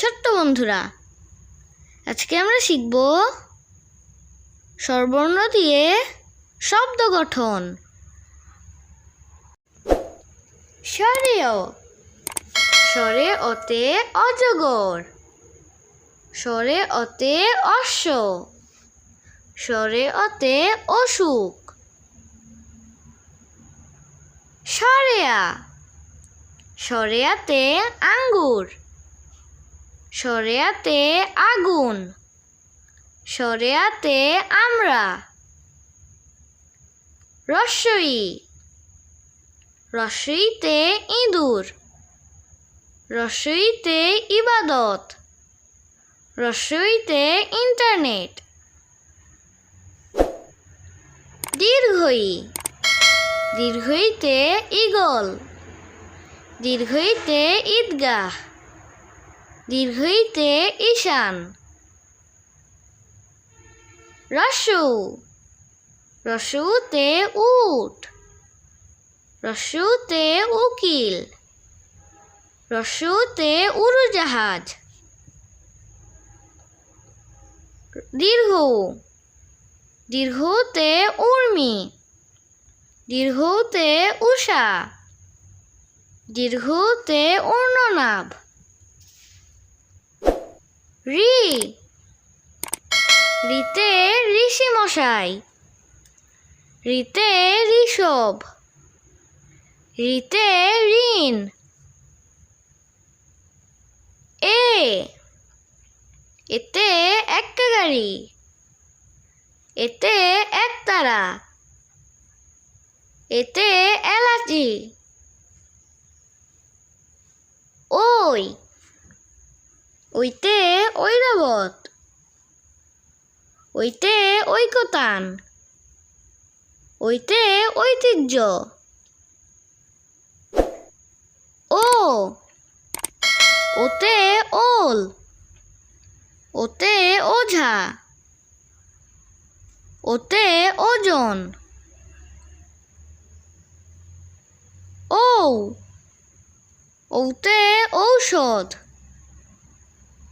ছোট্ট বন্ধুরা, আজকে আমরা শিখব স্বরবর্ণ দিয়ে শব্দ গঠন। স্বরেয় স্বরে অতে অজগর স্বরে অতে অশ্ব স্বরে অতে অসুখ। সরেয়া, সরেয়াতে আঙ্গুর। সরেয়াতে আগুন সরেয়াতে আমরা রস্বই রস্বইতে ইঁদুর রস্বইতে ইবাদত রস্বইতে ইন্টারনেট। দীর্ঘই, দীর্ঘইতে ইগল দীর্ঘইতে ঈদগাহ। দীর্ঘইতে ঈশান। রসু। রসুতে উট। রসুতে উকিল। রসুতে উড়োজাহাজ। দীর্ঘ। দীর্ঘতে উর্মি। দীর্ঘতে উষা। দীর্ঘতে অর্ণনাভ রি। রিতে ঋষি মশাই রিতে ঋষভ। রিতে ঋণ। এ। এতে একটা গাড়ি এতে একতারা। এতে এলাচি। ওই। ওইতে ঐরাবত ওইতে ঐকতান ওইতে ঐতিহ্য ও। ওতে ওল। ওতে ওঝা। ওতে ওজন। ও ওতে ঔষধ।